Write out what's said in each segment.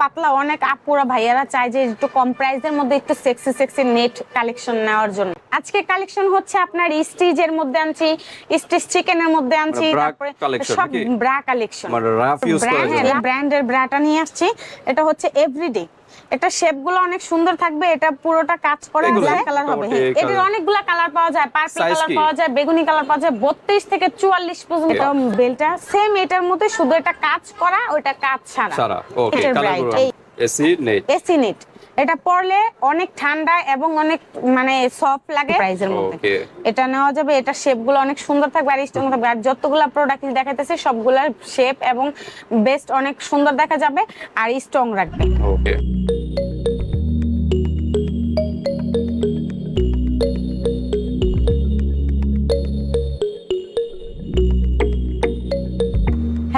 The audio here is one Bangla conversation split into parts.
পাতলা অনেক আপুরা ভাইয়ারা চায় যে একটু কম প্রাইসের মধ্যে একটু সেক্সি সেক্সি নেট কালেকশন নেওয়ার জন্য। আজকে কালেকশন হচ্ছে আপনার স্টিজ এর মধ্যে আনছি স্টিচ চিকেনের মধ্যে আনছি মানে তারপরে সব ব্রা কালেকশন। ব্র্যান্ডের ব্রাটা নিয়ে আসছি এটা হচ্ছে এভরিডে এটা শেপগুলো অনেক সুন্দর থাকবে এটা পুরোটা কাজ করা ব্ল্যাক কালার হবে। হ্যাঁ এটার অনেকগুলা কালার পাওয়া যায় পার্পল কালার পাওয়া যায় বেগুনি কালার পাওয়া যায় 32 থেকে 44 পর্যন্ত বেলটা সেম এটার মধ্যে শুধু এটা কাজ করা ওটা কাজ ছাড়া। Okay AC net AC net এটা পরলে অনেক ঠান্ডা এবং অনেক মানে সফট লাগে। প্রাইজের মধ্যে। এটা নেওয়া যাবে এটা শেপগুলো অনেক সুন্দর থাকবে আর স্ট্রং থাকবে আর যতগুলা প্রোডাক্ট দেখাইতেছে সবগুলার শেপ এবং বেস্ট অনেক সুন্দর দেখা যাবে আর স্ট্রং রাখবে। ওকে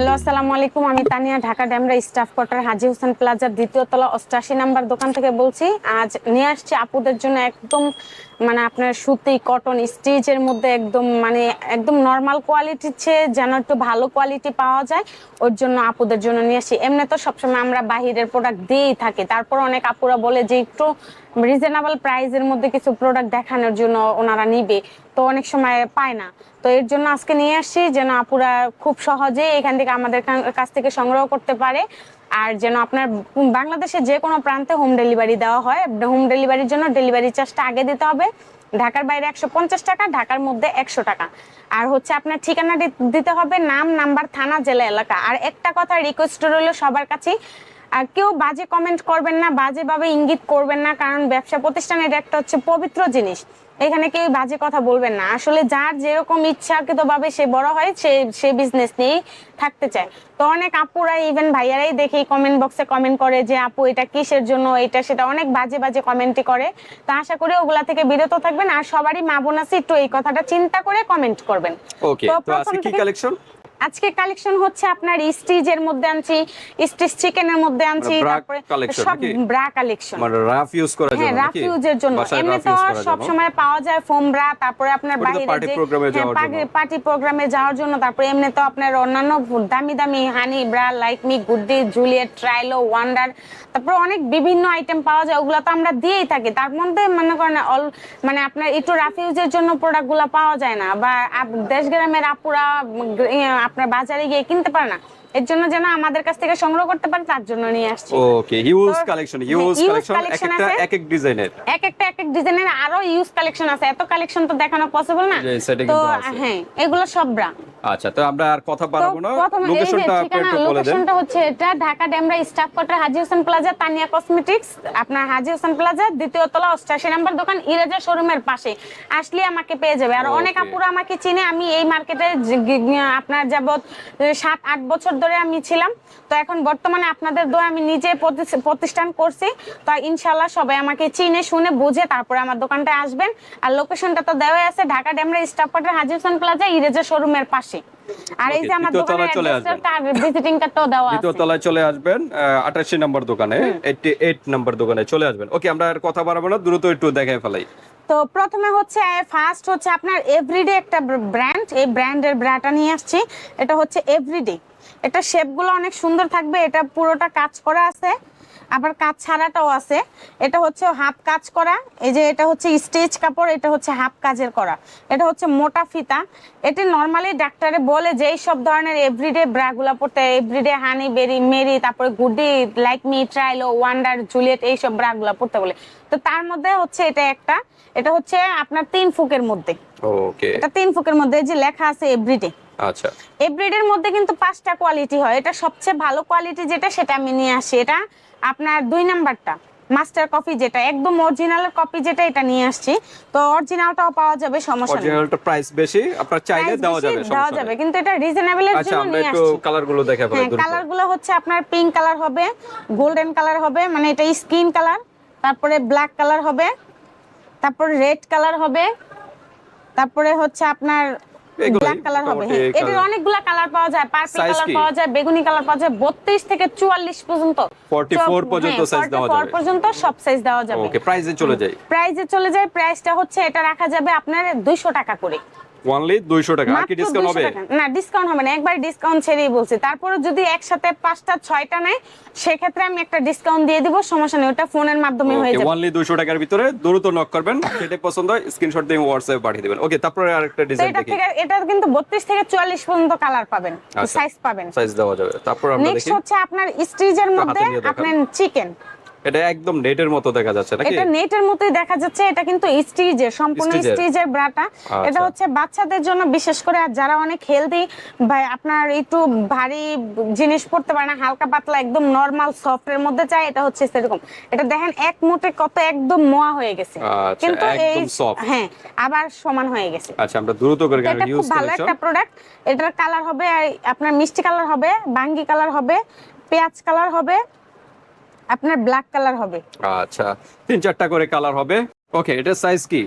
হ্যালো, আসসালামু আলাইকুম। আমি তানিয়া, ঢাকা ড্যামরা স্টাফ কোয়ার্টার, হাজি হোসেন প্লাজার দ্বিতীয় তলা অষ্টাশি নাম্বার দোকান থেকে বলছি। আজ নিয়ে আসছি আপুদের জন্য একদম মানে আপনার সুতি কটন স্টিচের মধ্যে একদম মানে একদম নর্মাল কোয়ালিটির চেয়ে যেন একটু ভালো কোয়ালিটি পাওয়া যায়, ওর জন্য আপুদের জন্য নিয়ে আসি। এমনি তো সবসময় আমরা বাহিরের প্রোডাক্ট দিয়েই থাকি। তারপর অনেক আপুরা বলে যে একটু রিজনেবল প্রাইসের মধ্যে কিছু প্রোডাক্ট দেখানোর জন্য ওনারা নিবে, তো অনেক সময় পায় না। তো এর জন্য আজকে নিয়ে আসছি যেন আপুরা খুব সহজে এখান থেকে আমাদের কাছ থেকে সংগ্রহ করতে পারে। আর যেন আপনার বাংলাদেশের যে কোনো প্রান্তে হোম ডেলিভারি দেওয়া হয় হোম ডেলিভারির জন্য ডেলিভারি চার্জটা আগে দিতে হবে। ঢাকার বাইরে একশো পঞ্চাশ টাকা, ঢাকার মধ্যে একশো টাকা। আর হচ্ছে আপনার ঠিকানা দিতে হবে নাম নাম্বার থানা, জেলা, এলাকা। আর একটা কথা রিকোয়েস্ট রইল সবার কাছেই আর কেউ বাজে কমেন্ট করবেন না বাজেভাবে ইঙ্গিত করবেন না কারণ ব্যবসা প্রতিষ্ঠানের একটা হচ্ছে পবিত্র জিনিস। এখানে কেউ বাজে কথা বলবেন না। আসলে যার যেরকম ইচ্ছাকৃত ভাবে সে বড় হয় সে সে বিজনেস নিয়েই থাকতে চায়। তো অনেক আপুরা ইভেন ভাইয়ারাই দেখি কমেন্ট বক্সে কমেন্ট করে যে আপু এটা কিসের জন্য? এটা সেটা অনেক বাজে বাজে কমেন্টই করে। তো আশা করি ওগুলা থেকে বিরত থাকবেন। আর সবারই মা বোন আছে একটু এই কথাটা চিন্তা করে কমেন্ট করবেন। ওকে তো প্রথম আজকে কি কালেকশন আজকে কালেকশন হচ্ছে আপনার স্টিচের মধ্যে আনছি স্টিচ চিকেনের মধ্যে আনছি মানে তারপরে সব ব্রা কালেকশন মানে রাফ ইউজ করার হ্যাঁ জন্য রাফ নাকি ইউজের জন্য। এমনি তো সব সময় পাওয়া যায় ফোম ব্রা তারপরে আপনার বাইরে party যে program এ যাওয়ার জন্য। পার্টি প্রোগ্রামে যাওয়ার জন্য তারপরে এমনি তো আপনার অন্যান্য দামি দামি honey bra like me goodie Juliet Trylo wonder তারপরে অনেক বিভিন্ন আইটেম পাওয়া যায় ওগুলো তো আমরা দিয়েই থাকি। তার মধ্যে মনে করেন অল মানে আপনার একটু রাফ ইউজের জন্য প্রোডাক্টগুলো পাওয়া যায় না বা আপ- দেশ গ্রামের আপুরা আপনার বাজারে গিয়ে কিনতে পারে না? এর জন্য যেন আমাদের কাছ থেকে সংগ্রহ করতে পারে তার জন্য নিয়ে আসছি। Okay huge collection huge collection এক একটা এক এক ডিজাইনের এক একটা এক এক ডিজাইনের আরও ইউজ কালেকশন আছে। এত কালেকশন তো দেখানো পসিবল না। তো হ্যাঁ এগুলো সব ব্রা। আচ্ছা তো আমরা আর কথা বাড়াবো না। লোকেশনটা একটু বলে দেন। লোকেশনটা হচ্ছে এটা Dhaka Demra staff quarter Haji Hossain plaza Tania cosmetics. আপনার হাজি হোসেন প্লাজা দ্বিতীয় তলা অষ্টাশি নাম্বার দোকান ইরাজা শোরুমের পাশে। আসলে আমাকে পেয়ে যাবে। আর অনেক. আপুরা আমাকে চিনে আমি এই মার্কেটে আপনার যাবত সাত আট বছর ধরে আমি ছিলাম। তো এখন বর্তমানে আপনাদের দোয়া আমি নিজে প্রতিষ্ঠান করছি। তো ইনশাল্লাহ সবাই আমাকে চিনে শুনে বুঝে তারপরে আমার দোকানটায় আসবেন। আর লোকেশনটা তো দেওয়াই আছে Dhaka Demra staff quarter Haji Hossain plaza ইরেজা শোরুমের পাশে। আর এই যে আমার দোকানের। অ্যাড্রেসটা ভিজিটিং কার্ডটাও দেওয়া দ্বিতীয় আছে। তলায় চলে আসবেন আঠাশি নম্বর দোকানে এইটটি এইট নম্বর দোকানে চলে আসবেন। ওকে আমরা আর কথা বাড়াবো না দ্রুত একটু দেখাই ফেলাই। তো প্রথমে হচ্ছে ফার্স্ট হচ্ছে আপনার এভরিডে একটা ব্র্যান্ড এই ব্র্যান্ডের ব্রাটা নিয়ে আসছি। এটা হচ্ছে এভরিডে এটা শেপগুলো অনেক সুন্দর থাকবে এটা পুরোটা কাজ করা আছে আবার কাজ ছাড়াটাও আছে। এটা হচ্ছে হাফ কাজ করা এই যে এটা হচ্ছে স্টেজ কাপড় এটা হচ্ছে হাফ কাজের করা। এটা হচ্ছে মোটা ফিতা। এটা নর্মালি ডাক্তারে বলে যে সব ধরনের এভরিডে ব্রাগুলা পড়তে এভরিডে হানি বেরি মেরি তারপরে goodie like me Trylo wonder Juliet এইসব ব্রাগুলা পড়তে বলে। তো তার মধ্যে হচ্ছে এটা একটা এটা হচ্ছে আপনার তিন ফুকের মধ্যে। ওকে এটা তিন ফুকের মধ্যে যে লেখা আছে এভরিডে আচ্ছা। এভরিডের মধ্যে কিন্তু পাঁচটা কোয়ালিটি হয়। এটা সবচেয়ে ভালো কোয়ালিটি যেটা সেটা আমি নিয়ে আসি। এটা আপনার দুই নাম্বারটা মাস্টার কপি যেটা একদম অরিজিনাল কপি যেটা এটা নিয়ে আসছি। তো অরিজিনালটাও পাওয়া যাবে সমস্যা নেই। অরিজিনালটা প্রাইস বেশি আপনার চাইলে দেওয়া যাবে দেওয়া যাবে। কিন্তু এটা রিজনেবলের আচ্ছা জন্য নিয়ে একটু আসছি। কালারগুলো দেখা ফেলাই হ্যাঁ কালারগুলো হচ্ছে আপনার পিঙ্ক কালার হবে গোল্ডেন কালার হবে মানে এটা স্কিন কালার তারপরে ব্ল্যাক কালার হবে তারপর রেড কালার হবে তারপরে হচ্ছে আপনার ব্ল্যাক কালার হবে হ্যাঁ। এটার অনেকগুলা কালার পাওয়া যায় পার্পল কালার পাওয়া যায় বেগুনি কালার পাওয়া যায় 32 থেকে 44 পর্যন্ত। 44 পর্যন্ত হ্যাঁ, size দেওয়া 44 পর্যন্ত সব সাইজ দেওয়া যাবে। ওকে প্রাইসে চলে যাই। প্রাইসে চলে যায় প্রাইসটা হচ্ছে এটা রাখা যাবে আপনার 200 টাকা করে। ওয়ানলি দুইশো টাকা। আর কি ডিসকাউন্ট হবে? না ডিসকাউন্ট হবে না। একবার ডিসকাউন্ট ছেড়েই বলছি। তারপরে যদি একসাথে পাঁচটা ছয়টা নেয় সেক্ষেত্রে আমি একটা ডিসকাউন্ট দিয়ে দিব। সমস্যা নেই ওটা ফোনের মাধ্যমে হয়ে যাবে। ওয়ানলি দুইশো টাকার ভিতরে দ্রুত নক করবেন। যেটা পছন্দ হয় স্ক্রিনশট দিয়ে হোয়াটসঅ্যাপে পাঠিয়ে দিবেন। ওকে তারপরে আরেকটা ডিজাইন এটা দেখি। থেকে এটা কিন্তু বত্রিশ থেকে চুয়াল্লিশ পর্যন্ত কালার পাবেন। আচ্ছা। সাইজ পাবেন। সাইজ দেওয়া যাবে। তারপর আমরা নেক্সট হচ্ছে আপনার স্টিজের মধ্যে আপনার চিকেন এটা একদম নেটের মতো দেখা যাচ্ছে নাকি? এটা নেটের মতোই দেখা যাচ্ছে এটা কিন্তু স্টিজের সম্পূর্ণ স্টিচের। স্টিজের ব্রাটা। আচ্ছা। এটা হচ্ছে বাচ্চাদের জন্য বিশেষ করে আর যারা অনেক হেলদি বা আপনার একটু ভারী জিনিস পড়তে পারে না হালকা পাতলা একদম নরমাল সফটের মধ্যে চাই এটা হচ্ছে সেরকম। এটা দেখেন এক মুঠে কত একদম মোয়া হয়ে গেছে। আচ্ছা, কিন্তু এই হ্যাঁ আবার সমান হয়ে গেছে। আচ্ছা আমরা দ্রুত করে এটা খুব ভালো একটা প্রোডাক্ট এটার কালার হবে আপনার মিষ্টি কালার হবে বাঙ্গি কালার হবে পেঁয়াজ কালার হবে আপনার ব্ল্যাক কালার হবে। আচ্ছা তিন চারটা করে কালার হবে। ওকে এটার সাইজ কি?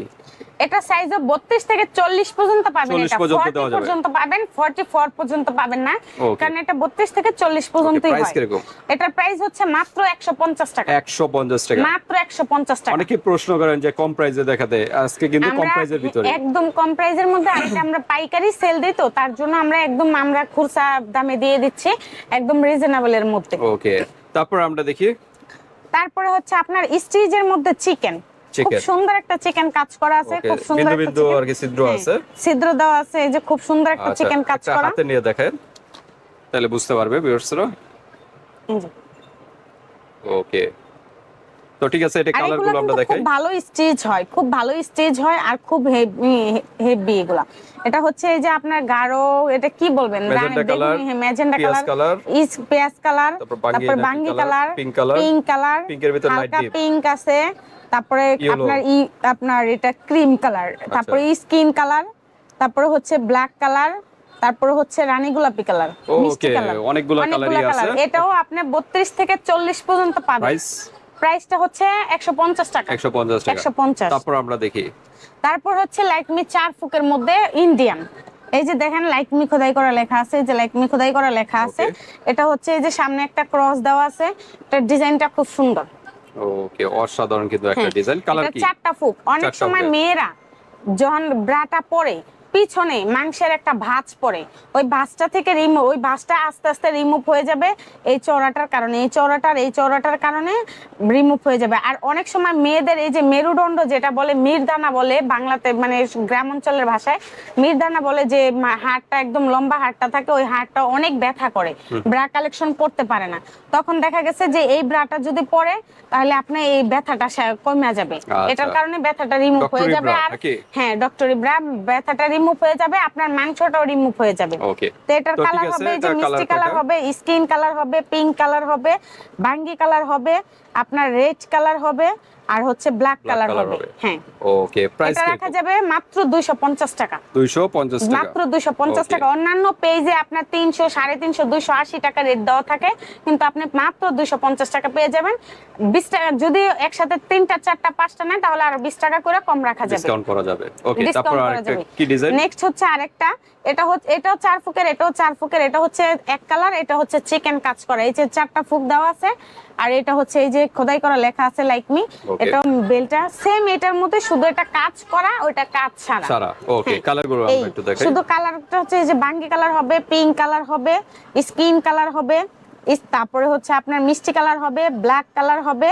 এটা সাইজ 32 থেকে 40 পর্যন্ত পাবেন এটা। 40 পর্যন্ত পাবেন 44 পর্যন্ত পাবেন না. কারণ এটা 32 থেকে 40 পর্যন্তই হয়। কীরকম? এটার প্রাইস হচ্ছে মাত্র 150 টাকা। একশো পঞ্চাশ টাকা। মাত্র 150 টাকা। অনেকে প্রশ্ন করেন যে কম প্রাইসে দেখাতে। আজকে কিন্তু কম প্রাইসের ভিতরে। একদম কম প্রাইজের মধ্যে আর এটা আমরা পাইকারি সেল দিই তো তার জন্য আমরা একদম আমরা খুচরা দামে দিয়ে দিচ্ছি একদম রিজনেবল এর মধ্যে। ওকে তারপর আমরা দেখি। তারপরে হচ্ছে আপনার স্টিজের মধ্যে চিকেন। খুব সুন্দর একটা চিকেন কাজ করা আছে খুব সুন্দর বিন্দু আর কি ছিদ্র হ্যাঁ, আছে। ছিদ্র দেওয়া আছে এই যে খুব সুন্দর একটা আচ্ছা চিকেন কাজ করা। হাতে নিয়ে দেখেন। তাহলে বুঝতে পারবে ভিউয়ার্সরা ওকে তো ঠিক আছে এটা আর কালারগুলো আমরা দেখাই। খুব ভালো স্টেজ হয় খুব ভালো স্টেজ হয় আর খুব হেভি হেভি এগুলা। এটা হচ্ছে এই যে আপনার গাঢ় এটা কি বলবেন? ম্যাজেন্ডা কালার ইস পেঁয়াজ কালার তারপর বাঙ্গি বাঙ্গি color, কালার পিঙ্ক কালারের ভিতর হালকা deep। পিঙ্ক আছে তারপরে আপনার ই আপনার এটা ক্রিম কালার তারপরে স্কিন কালার তারপরে হচ্ছে ব্ল্যাক কালার তারপরে হচ্ছে রানী গোলাপি কালার মিষ্টি কালার অনেকগুলা colour-ই আছে। এটাও আপনি 32 থেকে 40 পর্যন্ত পাবেন। প্রাইসটা হচ্ছে 150 টাকা। 150 টাকা। 150 তারপর আমরা দেখি। তারপর হচ্ছে লাইকমি চার ফুকের মধ্যে ইন্ডিয়ান এই যে দেখেন লাইকমি খোদাই করা লেখা আছে এই যে লাইকমি খোদাই করা লেখা আছে। এটা হচ্ছে এই যে সামনে একটা ক্রস দেওয়া আছে এটা ডিজাইনটা খুব সুন্দর। ওকে অসাধারণ কিন্তু একটা হ্যাঁ, ডিজাইন কালার কি? চারটা ফুক। অনেক সময় মেয়েরা যখন ব্রাটা পরে পিছনে মাংসের একটা ভাঁজ পড়ে। ওই ভাঁজটা থেকে রিমুভ ওই ভাঁজটা আস্তে আস্তে রিমুভ হয়ে যাবে এই চওড়াটার কারণে। এই চওড়াটার এই চওড়াটার কারণে রিমুভ হয়ে যাবে। আর অনেক সময় মেয়েদের এই যে মেরুদণ্ড যেটা বলে মিরদানা বলে বাংলাতে মানে গ্রাম অঞ্চলের ভাষায় মিরদানা বলে যে হাড়টা একদম লম্বা হাড়টা থাকে ওই হাড়টা অনেক ব্যথা করে। ব্রা কালেকশন পড়তে পারে না। তখন দেখা গেছে যে এই ব্রাটা যদি পরে তাহলে আপনার এই ব্যথাটা কমে যাবে। আচ্ছা। এটার কারণে ব্যথাটা রিমুভ হয়ে যাবে আর? হ্যাঁ ডক্টরি ব্রা ব্যথাটা রিমুভ হয়ে যাবে আপনার মাংসটাও রিমুভ হয়ে যাবে। ওকে তো এটার কালার হবে যে মিষ্টি কালার হবে স্কিন কালার হবে পিঙ্ক কালার হবে ভাঙ্গি কালার হবে আপনার রেড কালার হবে আর হচ্ছে ব্ল্যাক কালার হবে। হ্যাঁ। ওকে প্রাইস এটা রাখা যাবে মাত্র 250 টাকা। 250 টাকা। মাত্র 250 টাকা। অন্যান্য পেজে আপনার 300 350 280 টাকা রেট দেওয়া থাকে। কিন্তু আপনি মাত্র 250 টাকা পেয়ে যাবেন। 20 টাকা যদি একসাথে তিনটা চারটা পাঁচটা নেন তাহলে আরও 20 টাকা করে কম রাখা যাবে। ডিসকাউন্ট করা যাবে। ওকে তারপর আরেকটা কি ডিজাইন নেক্সট হচ্ছে আরেকটা। এটা হচ্ছে এটাও চার ফুকের এটাও চার ফুকের এটা হচ্ছে এক কালার এটা হচ্ছে চিকেন কাজ করা। এই যে চারটা ফুক দেওয়া আছে আর এটা হচ্ছে এই যে খোদাই করা লেখা আছে লাইক মি এটা বেলটা সেম এটার মধ্যে শুধু এটা কাজ করা ওটা কাজ ছাড়া। সারা ওকে কালারগুলো আমরা একটু দেখাই। শুধু কালারটা হচ্ছে এই যে বাঙ্গি কালার হবে পিঙ্ক কালার হবে স্কিন কালার হবে ইস- তারপরে হচ্ছে আপনার মিষ্টি কালার হবে ব্ল্যাক কালার হবে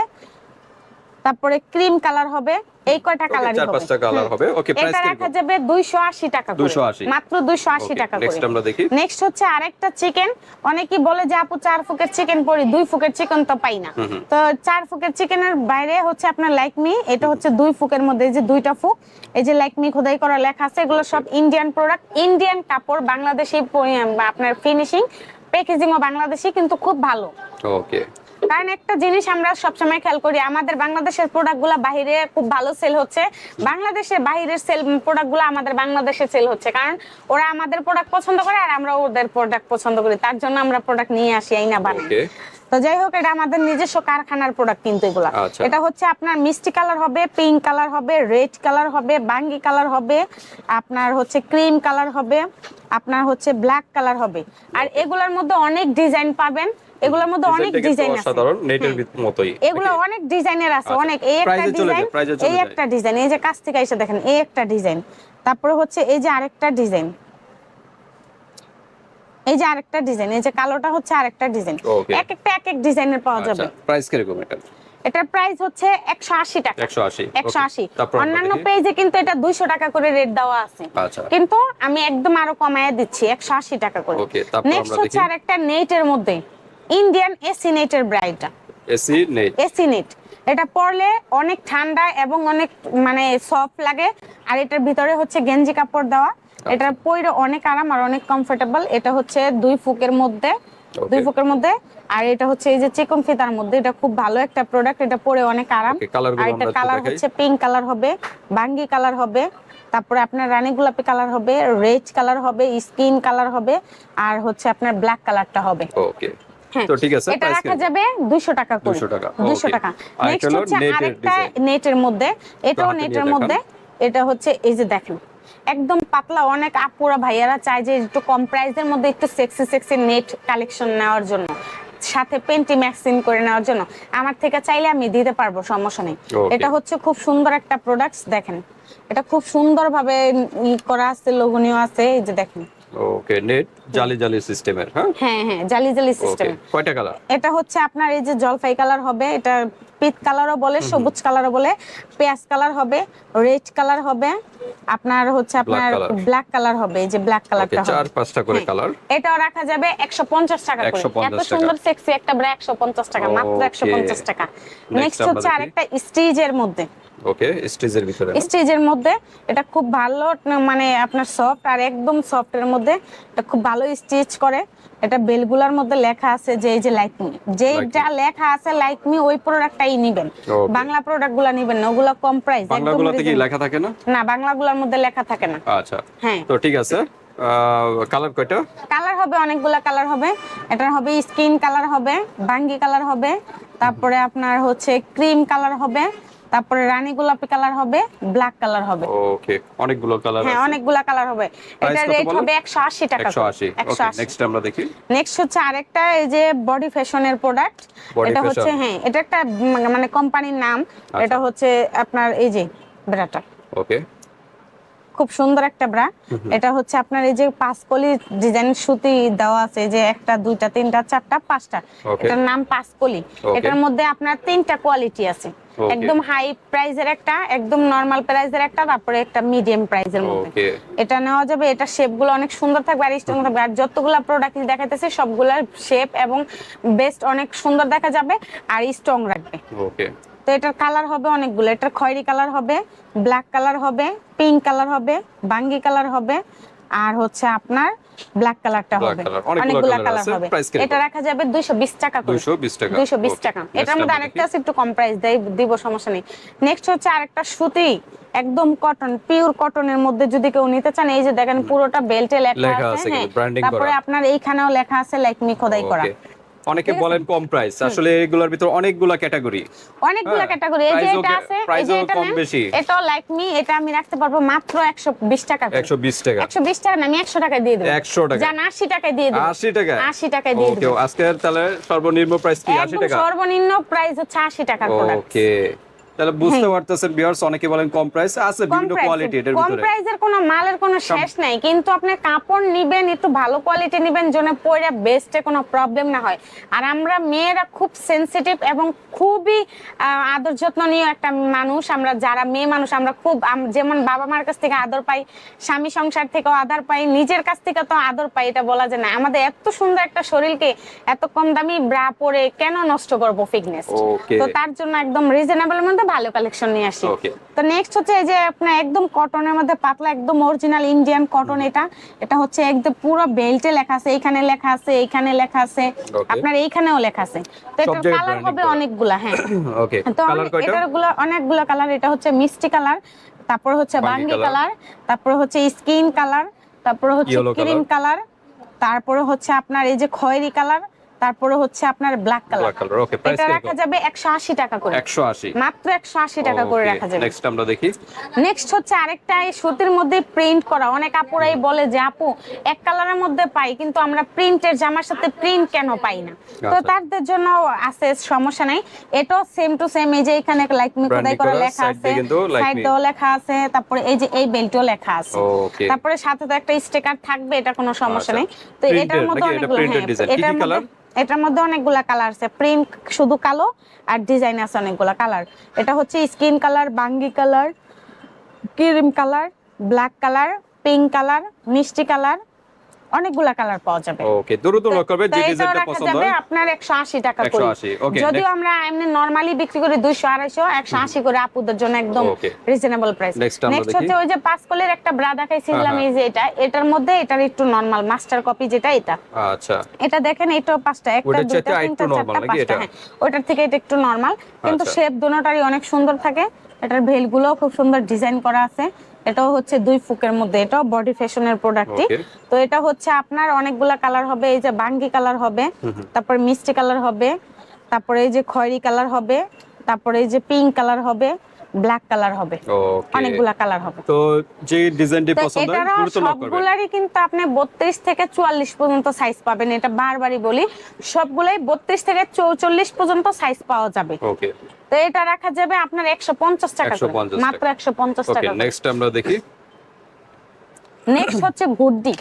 তারপরে ক্রিম কালার হবে এই কয়টা চার হবে? পাঁচটা হুম। হবে। Okay, price এটা রাখা যাবে 280 টাকা করে। 280 মাত্র 280 টাকা করে। আমরা দেখি। নেক্সট হচ্ছে আরেকটা চিকেন অনেকেই বলে যে আপু চার ফুকের চিকেন পরি দুই ফুকের চিকেন তো পাই না। তো চার ফুকের চিকেনের বাইরে হচ্ছে আপনার লাইক মি এটা হচ্ছে দুই ফুকের মধ্যে এই যে দুইটা ফুক। এই যে লাইক মি খোদাই করা লেখা আছে এগুলো সব ইন্ডিয়ান প্রোডাক্ট ইন্ডিয়ান কাপড় বাংলাদেশি আপনার ফিনিশিং প্যাকেজিংও বাংলাদেশি কিন্তু খুব ভালো। ওকে কারণ একটা জিনিস আমরা সবসময় খেয়াল করি আমাদের বাংলাদেশের প্রোডাক্টগুলো বাইরে খুব ভালো সেল হচ্ছে। বাংলাদেশের বাইরের সেল প্রোডাক্টগুলো আমাদের বাংলাদেশে সেল হচ্ছে। কারণ ওরা আমাদের প্রোডাক্ট পছন্দ করে আর আমরা ওদের প্রোডাক্ট পছন্দ করি। তার জন্য আমরা প্রোডাক্ট নিয়ে আসি এই না বানাই। তো যাই হোক এটা আমাদের নিজস্ব কারখানার প্রোডাক্ট কিন্তু এগুলা। আচ্ছা। এটা হচ্ছে আপনার মিষ্টি কালার হবে পিঙ্ক কালার হবে রেড কালার হবে বাঙ্গি কালার হবে আপনার হচ্ছে ক্রিম কালার হবে আপনার হচ্ছে ব্ল্যাক কালার হবে। আর এগুলোর মধ্যে অনেক ডিজাইন পাবেন। এগুলোর মধ্যে অনেক কিন্তু ডিজাইন আছে। অসাধারণ নেটের হ্যাঁ। মতোই। এগুলো অনেক ডিজাইনের আছে আচ্ছা, অনেক এই একটা ডিজাইন এই একটা ডিজাইন এই যে কাছ থেকে এসে দেখেন এই একটা ডিজাইন তারপরে হচ্ছে এই যে আরেকটা ডিজাইন এই যে আরেকটা ডিজাইন এই যে কালোটা হচ্ছে আরেকটা ডিজাইন এক একটা এক এক ডিজাইনের পাওয়া আচ্ছা যাবে। প্রাইস কীরকম এটা? এটার প্রাইস হচ্ছে একশো আশি টাকা। 180 একশো আশি। তারপর আমরা অন্যান্য পেজে কিন্তু এটা দুইশো টাকা করে রেট দেওয়া আছে। আচ্ছা। কিন্তু আমি একদম আরও কমায় দিচ্ছি একশো আশি টাকা করে। নেক্সট হচ্ছে। আরেকটা নেটের মধ্যে। ইন্ডিয়ান এসি নেটের ব্রাইটটা এসি নেট এসি নেট এটা পরলে অনেক ঠান্ডা এবং অনেক মানে সফট লাগে আর এটার ভিতরে হচ্ছে গেঞ্জি কাপড় দেওয়া। আচ্ছা। এটা পরে অনেক আরাম আর অনেক কমফোর্টেবল এটা হচ্ছে দুই ফুকের মধ্যে দুই ফুকের মধ্যে। আর এটা হচ্ছে এই যে চিকন ফিতার মধ্যে এটা খুব ভালো একটা প্রোডাক্ট এটা পরে অনেক আরাম। আর এটা কালার হচ্ছে পিঙ্ক কালার হবে বাঙ্গি কালার হবে তারপরে আপনার রানী গোলাপি কালার হবে রেড কালার হবে স্কিন কালার হবে আর হচ্ছে আপনার ব্ল্যাক কালারটা হবে। ওকে তো ঠিক আছে এটা রাখা যাবে 200 টাকা করে। 200 টাকা, 200 টাকা। নেক্সট হচ্ছে আরেকটা। নেটের মধ্যে এটাও নেটের মধ্যে। এটা হচ্ছে এই যে দেখেন একদম পাতলা অনেক আপুরা ভাইয়ারা চায় যে একটু কম প্রাইসের মধ্যে একটু সেক্সি সেক্সি নেট কালেকশন নেওয়ার জন্য সাথে পেন্টি ম্যাক্সিন করে নেওয়ার জন্য। আমার থেকে চাইলে আমি দিতে পারব সমস্যা নেই। এটা হচ্ছে খুব সুন্দর একটা প্রোডাক্টস দেখেন। এটা খুব সুন্দরভাবে করা আছে লোভনীয় আছে এই যে দেখেন। ওকে নেট জালি জালি সিস্টেমের হ্যাঁ? হ্যাঁ হ্যাঁ জালি জালি সিস্টেম কয়টা কালার এটা হচ্ছে আপনার এই যে জলপাই কালার হবে এটা পিত কালারও বলে সবুজ কালারও বলে পেঁয়াজ কালার হবে রেড কালার হবে আপনার হচ্ছে আপনার ব্ল্যাক কালার হবে এই যে ব্ল্যাক কালারটা চার পাঁচটা করে হ্যাঁ। কালার এটাও রাখা যাবে 150 টাকা করে। এত সুন্দর সেক্সি একটা ব্রা 150 টাকা মাত্র Okay. 150 টাকা। নেক্সট হচ্ছে আরেকটা স্টিজের মধ্যে। ওকে স্টেজের ভিতরে? স্টেজের মধ্যে এটা খুব ভালো মানে আপনার সফট আর একদম সফট এর মধ্যে এটা খুব ভালো স্টিচ করে। এটা বেলগুলার মধ্যে লেখা আছে যে এই যে লাইক মি যেটা লেখা আছে লাইক মি ওই প্রোডাক্টটাই নিবেন. বাংলা প্রোডাক্টগুলা নিবেন না ওগুলো কম প্রাইস বাংলাগুলোতে কি লেখা থাকে না? না বাংলাগুলোর মধ্যে লেখা থাকে না। আচ্ছা। হ্যাঁ। তো ঠিক আছে। কালার কয়টা? কালার হবে অনেকগুলা কালার হবে। এটার হবে স্কিন কালার হবে বাঙ্গি কালার হবে তারপরে আপনার হচ্ছে ক্রিম কালার হবে। তারপরে রানী গোলাপি কালার হবে ব্ল্যাক কালার হবে। ওকে অনেকগুলো কালার হ্যাঁ অনেকগুলো কালার হবে। এটা রেট? হবে 180 টাকা 180 ওকে নেক্সট আমরা দেখি। নেক্সট হচ্ছে আরেকটা এই যে বডি ফ্যাশনের প্রোডাক্ট এটা হচ্ছে হ্যাঁ এটা একটা মানে- মানে কোম্পানির নাম। আচ্ছা। এটা হচ্ছে আপনার এই যে ব্রাটা ওকে খুব সুন্দর একটা ব্রা এটা হচ্ছে আপনার এই যে পাঁচকলি ডিজাইন সুতি দেওয়া আছে যে একটা দুইটা তিনটা চারটা পাঁচটা। এটার নাম পাঁচকলি। Okay. এটার মধ্যে আপনার তিনটা কোয়ালিটি আছে। একদম হাই প্রাইজের একটা একদম নরমাল প্রাইজের একটা তারপরে একটা মিডিয়াম প্রাইজের মধ্যে। এটা নেওয়া যাবে এটা শেপগুলো অনেক সুন্দর থাকবে আর স্ট্রং থাকবে। আর যতগুলা প্রোডাক্ট দেখাইতেছে সবগুলার শেপ এবং বেস্ট অনেক সুন্দর দেখা যাবে আর স্ট্রং রাখবে। ওকে তো এটার কালার হবে অনেকগুলো। এটার খয়েরি কালার হবে ব্ল্যাক কালার হবে পিঙ্ক কালার হবে বাঙ্গি কালার হবে আর হচ্ছে আপনার ব্ল্যাক কালারটা হবে। অনেকগুলো কালার হবে। এটা রাখা যাবে 220 টাকা করে। 220 টাকা 220 Okay. টাকা। এটার মধ্যে আরেকটা আছে একটু কম প্রাইস দেই দিব সমস্যা নেই। নেক্সট হচ্ছে আরেকটা সুতি একদম কটন পিওর কটনের মধ্যে যদি কেউ নিতে চান এই যে দেখেন পুরোটা বেল্টে লেখা আছে হ্যাঁ। তারপরে আপনার এইখানেও লেখা আছে লাইক মি খোদাই করা. অনেকে বলেন কম প্রাইস আসলে এগুলোর ভিতর অনেকগুলা ক্যাটাগরি অনেকগুলো ক্যাটাগরি এই যে এটা আছে এই যে এটা কম বেশি। এটা লাইক মি এটা আমি রাখতে পারব মাত্র 120 টাকা করে। 120 টাকা। 120 টাকা না আমি 100 টাকা দিয়ে দেব। 100 টাকা। জান 80 টাকা দিয়ে দেব। 80 টাকা? 80 টাকা দিয়ে দেব। ওকে আজকের আজকে তাহলে সর্বনিম্ন প্রাইস কি? 80 টাকা? সর্বনিম্ন প্রাইস হচ্ছে 80 টাকা প্রোডাক্ট ওকে তাহলে বুঝতে পারতেছেন ভিউয়ার্স অনেকে বলেন কম প্রাইস আছে বিভিন্ন কোয়ালিটি এটার কম প্রাইসের কোনো মালের কোনো শেষ নাই কিন্তু আপনি কাপড় নিবেন একটু ভালো কোয়ালিটি নিবেন যেন পরে বেস্টে কোনো প্রবলেম না হয়। আর আমরা মেয়েরা খুব সেনসিটিভ এবং খুবই আদর একটা মানুষ। আমরা যারা মেয়ে মানুষ আমরা খুব যেমন বাবা মার কাছ থেকে আদর পাই স্বামী সংসার থেকেও আদর পাই নিজের কাছ থেকে তো আদর পাই এটা বলা যায় না। আমাদের এত সুন্দর একটা শরীরকে এত কম দামি ব্রা পরে কেন নষ্ট করব ফিটনেস তো তার জন্য একদম রিজনেবলের মধ্যে ভালো কালেকশন নিয়ে আসি। তো নেক্সট হচ্ছে এই যে আপনার একদম কটনের মধ্যে পাতলা একদম অরিজিনাল ইন্ডিয়ান কটন এটা। এটা হচ্ছে একদম পুরো বেল্টে লেখা আছে এইখানে লেখা আছে এইখানে লেখা আছে। আপনার এইখানেও লেখা আছে। তো জায়গায় কালার হবে। অনেকগুলা হ্যাঁ। ওকে তো কালার কয়টা? এটারগুলো অনেকগুলো কালার এটা হচ্ছে মিষ্টি কালার তারপর হচ্ছে বাঙ্গি কালার তারপর হচ্ছে স্কিন কালার তারপর হচ্ছে ক্রিম কালার তারপরে হচ্ছে আপনার এই যে খয়েরি কালার তারপরে হচ্ছে আপনার black colour black colour okay price এটা রাখা যাবে একশো আশি টাকা করে। একশো আশি। মাত্র একশো আশি টাকা করে রাখা যাবে। নেক্সট আমরা দেখি। নেক্সট হচ্ছে আরেকটা এই সুতির মধ্যে প্রিন্ট করা। অনেক আপুরাই বলে যে আপু এক কালারের মধ্যে পাই কিন্তু আমরা প্রিন্টের জামার সাথে প্রিন্ট কেন পাই না? তো আচ্ছা। তাদের জন্য আছে সমস্যা নাই। এটাও সেম টু সেম এই যে এখানে লাইক মি খোদাই করা লেখা আছে। দিয়ে সাইড me। লেখা আছে। তারপরে এই যে এই বেল্টও লেখা আছে। ওকে তারপরে সাথে তো একটা স্টিকার থাকবে এটা কোনো সমস্যা আচ্ছা। নেই। তো এটার? এটা অনেকগুলো হ্যাঁ, এটার মধ্যে এটার মধ্যে অনেকগুলা কালার আছে। প্রিন্ট শুধু কালো আর ডিজাইন আছে অনেকগুলা কালার এটা হচ্ছে স্কিন কালার বাঙ্গি colour cream colour black colour pink colour মিষ্টি কালার অনেকগুলা কালার পাওয়া যাবে। ওকে দ্রুত নক করবে যে ডিজাইনটা পছন্দ হয়। আপনার 180 টাকা করে। 180, okay, যদিও আমরা এমনি নরমালি বিক্রি করি 200 250 180 করে আপুদের জন্য একদম. রিজনেবল প্রাইস নেক্সট হচ্ছে ওই যে পাঁচ কলের একটা ব্রা দেখাইছিলাম হ্যাঁ, এই যে এটা। এটার মধ্যে এটার একটু নরমাল মাস্টার কপি যেটা এটা। আচ্ছা। এটা দেখেন এটাও পাঁচটা একটা দুইটা তিনটা চারটা পাঁচটা হ্যাঁ। ওটার থেকে এটা একটু নরমাল কিন্তু আচ্ছা। শেপ দুটোটারই অনেক সুন্দর থাকে। এটার ভেলগুলো খুব সুন্দর ডিজাইন করা আছে। এটাও হচ্ছে দুই ফুকের মধ্যে এটাও বডি ফ্যাশনের প্রোডাক্টই Okay. তো এটা হচ্ছে আপনার অনেকগুলা কালার হবে এই যে বাঙ্গি কালার হবে তারপর মিষ্টি কালার হবে তারপরে এই যে খয়েরি কালার হবে তারপরে এই যে পিঙ্ক কালার হবে ব্ল্যাক কালার হবে। অনেকগুলা কালার হবে। তো যে ডিজাইনটি পছন্দ দ্রুত সবগুলারই কিন্তু আপনি বত্রিশ থেকে চুয়াল্লিশ পর্যন্ত সাইজ পাবেন। এটা বারবারই বলি সবগুলাই বত্রিশ থেকে চৌচল্লিশ পর্যন্ত সাইজ পাওয়া যাবে। ওকে তো এটা রাখা যাবে আপনার একশো পঞ্চাশ টাকা করে। 150 টাকা। মাত্র একশো পঞ্চাশ ওকে টাকা নেক্সট আমরা দেখি। নেক্সট হচ্ছে গুড্ডি।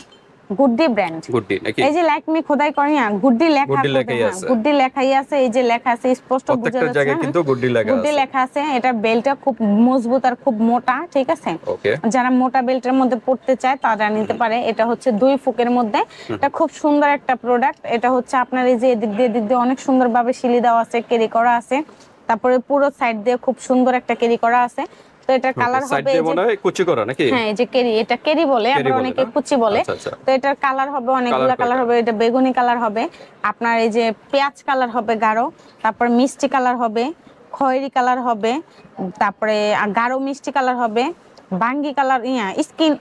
গুড্ডি ব্র্যান্ড। গুড্ডি এই যে লাইক মি খোদাই করি না গুড্ডি লেখা গুড্ডি লেখাই হ্যাঁ, আছে। গুড্ডি লেখাই আছে এই যে লেখা আছে স্পষ্ট বোঝা যাচ্ছে জায়গায় কিন্তু গুড্ডি লেখা গুড্ডি লেখা আছে এটা বেলটা খুব মজবুত আর খুব মোটা ঠিক আছে? যারা মোটা বেল্টের মধ্যে পড়তে চায় তারা নিতে পারে। এটা হচ্ছে দুই ফুকের মধ্যে। এটা খুব সুন্দর একটা প্রোডাক্ট এটা হচ্ছে আপনার এই যে এদিক দিয়ে এদিক দিয়ে অনেক সুন্দরভাবে সিলি দেওয়া আছে কেরি করা আছে। তারপরে পুরো সাইড দিয়ে খুব সুন্দর একটা কেরি করা আছে। তো এটার কালার হবে মনে হয় কুচি করা নাকি? হ্যাঁ এই যে কেরি এটা কেরি বলে অনেকে কুচি বলে। আচ্ছা, আচ্ছা। তো এটার কালার হবে অনেকগুলো কালার হবে। এটা বেগুনি কালার হবে। আপনার এই যে পেঁয়াজ কালার হবে গাঢ় তারপর মিষ্টি কালার হবে খয়েরি কালার হবে তারপরে গাঢ় মিষ্টি কালার হবে বাঙ্গি colour yeah skin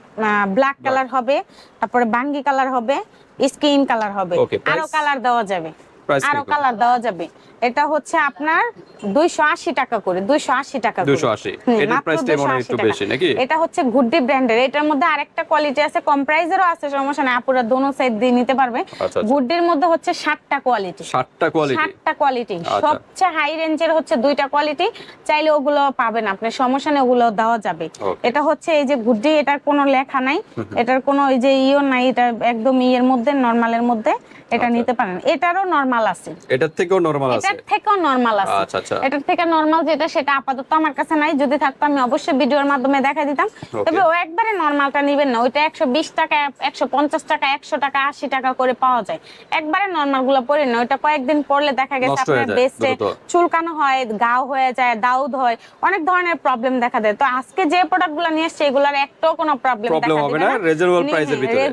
black colour হবে তারপরে বাঙ্গি কালার হবে স্কিন কালার হবে। আরও কালার দেওয়া যাবে। Price আরও কালার দেওয়া যাবে। এটা হচ্ছে আপনার দুইশো আশি টাকা করে দুইশো আশি টাকা করে। 280 হুম, এটার মাত্র মনে একটু বেশি নাকি? এটা হচ্ছে গুড্ডি ব্র্যান্ডের এটার মধ্যে আরেকটা কোয়ালিটি আছে কম প্রাইজেরও আছে সমস্যা নাই আপুরা দোনো সাইড দিয়ে নিতে পারবে। আচ্ছা, আচ্ছা। গুড্ডির মধ্যে হচ্ছে কোয়ালিটি কোয়ালিটি কোয়ালিটি আচ্ছা। সবচেয়ে হাই রেঞ্জের হচ্ছে দুইটা কোয়ালিটি চাইলে ওগুলো পাবেন আপনি সমস্যা নেই ওগুলো দেওয়া যাবে। এটা হচ্ছে এই যে গুড্ডি এটার কোনো লেখা নাই এটার কোনো ওই যে ইও নাই এটা একদম ইয়ের মধ্যে নর্মালের মধ্যে এটা আচ্ছা। নিতে পারেন। এটারও নর্মাল আছে। এটার থেকেও নরমাল আছে? এটার থেকেও নর্মাল আছে। আচ্ছা, আচ্ছা। এটার থেকে নর্মাল যেটা সেটা আপাতত আমার কাছে নাই। যদি থাকতো আমি অবশ্যই ভিডিওর মাধ্যমে দেখা দিতাম। তবে ও একবারে নর্মালটা নিবেন না। ওইটা একশো বিশ টাকা একশো পঞ্চাশ টাকা একশো টাকা আশি টাকা করে পাওয়া যায়। একবারে নর্মালগুলো পরে না। ওইটা কয়েকদিন পরলে দেখা গেছে আপনার বেস্টে চুলকানো হয় গাও হয়ে যায় দাউদ হয় অনেক ধরনের প্রবলেম দেখা দেয়। তো আজকে যে প্রোডাক্টগুলো নিয়ে এসছে এগুলোর একটাও কোনো প্রবলেম দেখা হবে না, এর ভিতরে।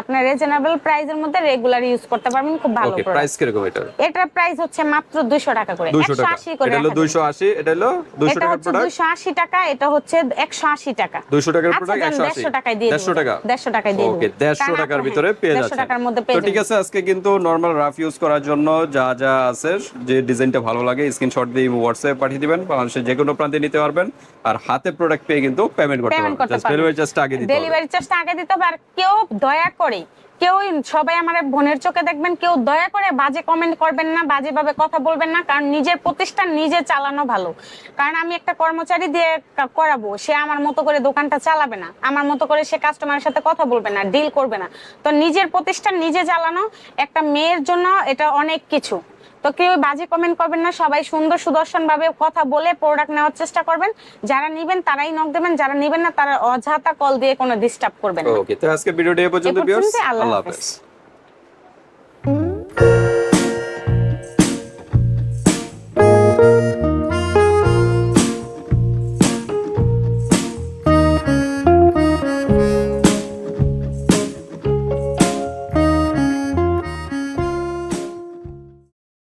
আপনার রিজনেবল প্রাইসের মধ্যে রেগুলার ইউজ করতে পারবেন খুব ভালো প্রাইস কীরকম এটা? এটার প্রাইস হচ্ছে মাত্র 200 টাকা করে। 180 করে এটা হলো 280 এটা হলো 200 এটা টাকার হচ্ছে প্রোডাক্ট 280 টাকা এটা হচ্ছে 180 টাকা। 200 টাকার প্রোডাক্ট 180 150 টাকায় দিয়ে 150 টাকা। 150 টাকায় দিয়ে ওকে 150 টাকার ভিতরে পেয়ে 150 টাকার মধ্যে পেয়ে তো ঠিক আছে আজকে কিন্তু নরমাল রাফ ইউজ করার জন্য যা যা আছে যে ডিজাইনটা ভালো লাগে স্ক্রিনশট দিয়ে হোয়াটসঅ্যাপে পাঠিয়ে দিবেন। বাংলাদেশের যে কোনো প্রান্তে নিতে পারবেন। আর হাতে প্রোডাক্ট পেয়ে কিন্তু পেমেন্ট করতে পারবেন। ডেলিভারি চার্জটা আগে দিতে হবে। ডেলিভারি চার্জটা আগে দিতে হবে। আর কেউ দয়া করে কেউ সবাই আমার বোনের চোখে দেখবেন, কেউ দয়া করে বাজে কমেন্ট করবেন না বাজে ভাবে কথা বলবেন না, কারণ নিজের প্রতিষ্ঠান নিজে চালানো ভালো। কারণ আমি একটা কর্মচারী দিয়ে করাবো, সে আমার মতো করে দোকানটা চালাবে না, আমার মতো করে সে কাস্টমারের সাথে কথা বলবে না ডিল করবে না। তো নিজের প্রতিষ্ঠান নিজে চালানো, একটা মেয়ের জন্য এটা অনেক কিছু। তো কেউ বাজে কমেন্ট করবেন না সবাই সুন্দর সুদর্শন ভাবে কথা বলে প্রোডাক্ট নেওয়ার চেষ্টা করবেন। যারা নিবেন তারাই নক দেবেন যারা নিবেন না তারা অযথা কল দিয়ে কোনো ডিস্টার্ব করবেন না। ওকে তো আজকে ভিডিওটি এই পর্যন্ত ভিউয়ার্স আল্লাহ। হাফেজ।